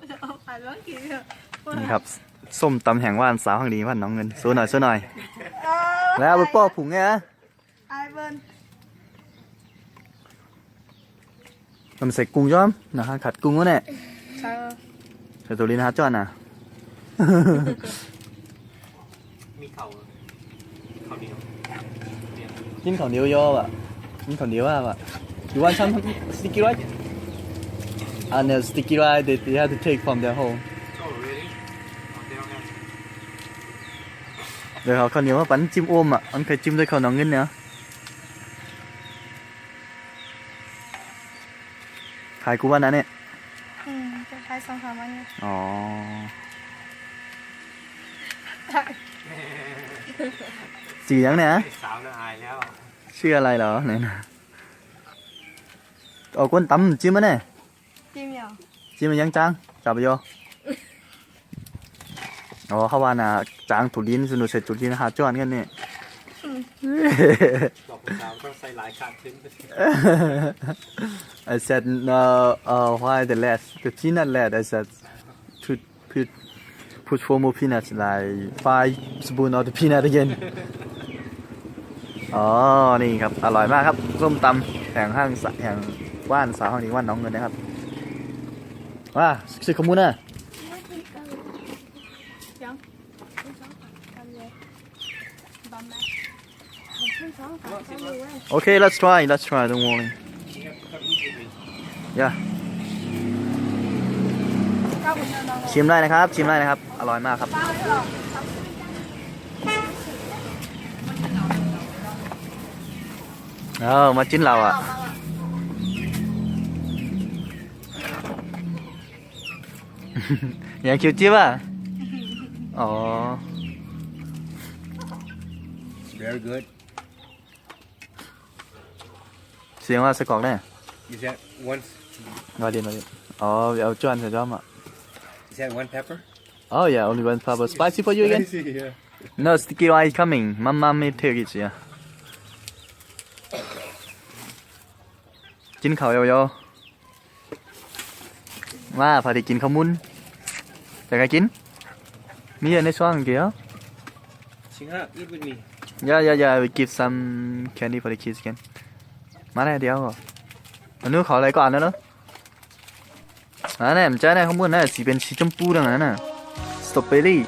นเถอะนี่ครับส้มตำแห่งว่านสาวแห่งดีว่านน้องเงินสู้หน่อยสู้หน่อย แล้วเอาไปป้อผุงไงฮะไอเบิร์นมันใส่กุ้งย้อมนะฮะขัดกุ้งวะเนี่ยใช่ใส่ตัวลิ้นฮะจ้อนอะมีเข่าเข่าเดียวเนี่ยกินข้าวเหนียวย่อป่ะกินข้าวเหนียวอะป่ะ you want some sticky rice and the sticky rice that they have to take from their home โอ้ really เอาเดียวไงเดี๋ยวเขาข้าวเหนียวมาปั้นจิ้มโอมอะมันเคยจิ้มด้วยข้าวหนองเงินเนี่ยขายกูว่านั้นเนี่ย อืมจะใช้สองสามวันเนี่ยอ๋อสียังเนี่ยสาวน่าอายแล้วชื่ออะไรเหรอไหนนะเอาก้น จิ้มมันยังจังจับไปโยอ๋อเขาว่าน่ะจางถุลินสนุกเสร็จถุลินหาจ้อนกันเนี่ยบอกคุณสาวต้องใส่หลายขาดขึ้น I said no uh why the less the peanut less I said to put put four more peanuts like five spoon of the peanut again อ๋อ นี่ครับ อร่อยมากครับ ส้มตำแห่งห้างสะแห่งว่านสาวแห่งนี้ว่านน้องเงินนะครับ ว้าสิขมุนอะยังขึ้นสองกันเลยบอมไหมขึ้นสองกันเลยเว้ย Okay let's try let's try don't worry yeah ก้าวไปเดินลงชิมได้นะครับ ชิมได้นะครับ อร่อยมากครับก้าวเลยหรอเออ มาจิ้นเราอะ อย่างคิวจิ๊บอะ อ๋อ very good เสียงว่าสกอกแน่ is that one รอเดียนรอเดียนอ๋อเอาจวนใส่จอมอะ is that one pepper Oh yeah only one pepper spicy for you again Spicy, yeah. No sticky rice coming Mama may take it yeah กินข้าวเยอะๆว่าพอดีกินข้าวมุน แต่ไงกินมีอะไรในช่องเกี่ยว Ching up eat with me Yeah, yeah, yeah. We give some candy for the kids again. มาแน่เดียวก่อนอันนู้นขออะไรก่อนนะเนาะอันนี้มันจะได้ข้างบนน่ะสีเป็นสีชมพูดังนั้นน่ะสตรอเบอรี่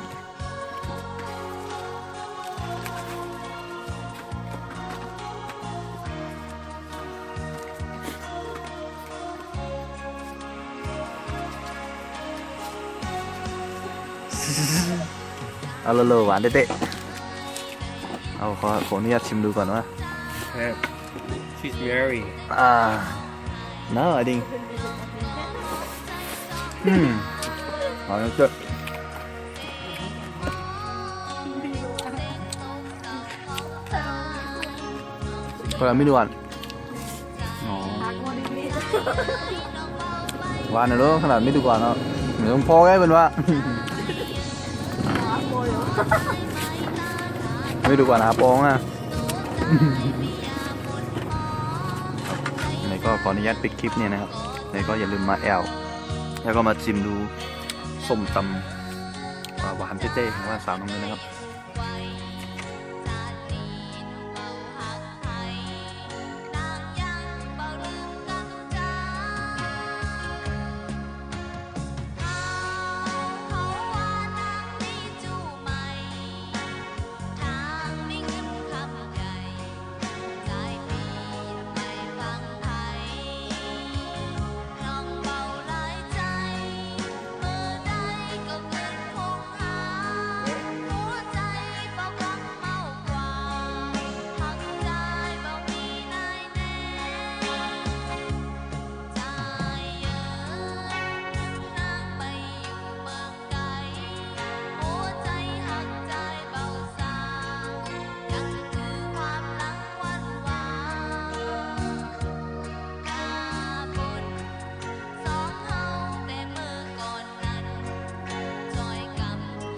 เอาละเลยหวานเด็ดๆเอาขอขออนุญาตชิมดูก่อนว่า Yeah. she's Mary อ่า no I think อืม好像是คนละไม่ดูอ่ะอ๋อ หากวันนี้ หวานนะลูกขนาดไม่ดูก่อนเนาะเหมือนพ่อแกเป็นว่า หา โกยเหรอไม่ดูก่อนหาโปองอะไหนก็ขออนุญาตปิดคลิปเนี่ยนะครับไหนก็อย่าลืมมาแอลแล้วก็มาชิมดูส้มตำอ่าหวานเจ๊ๆของว่าสาวน้องเงินนะครับ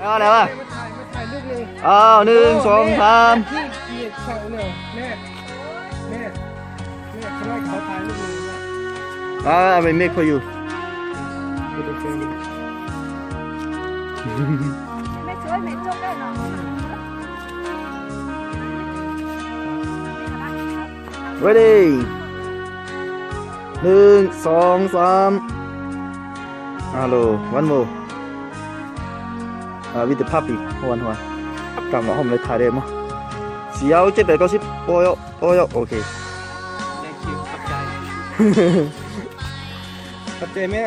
แล้วอะมาถ่ายมาถ่ายรูปหนึ่งอ้าวหนึ่งสองสามที่เกียรติเขาเนี่ยแม่แม่แม่เขาให้เขาถ่ายรูปหนึ่งอ่า I will make for you with the family ไม่ช่วยไม่จบได้หรอก ready หนึ่งสองสามฮัลโหล one more อ่า with the puppy หวนหวนกำลังผมเลยถ่ายได้มั้ยสี่เอาเจ็ดแปดเก้าสิบโอ้ยโอ้ยโอเค แรกคิวขับใจ ขอบใจแม่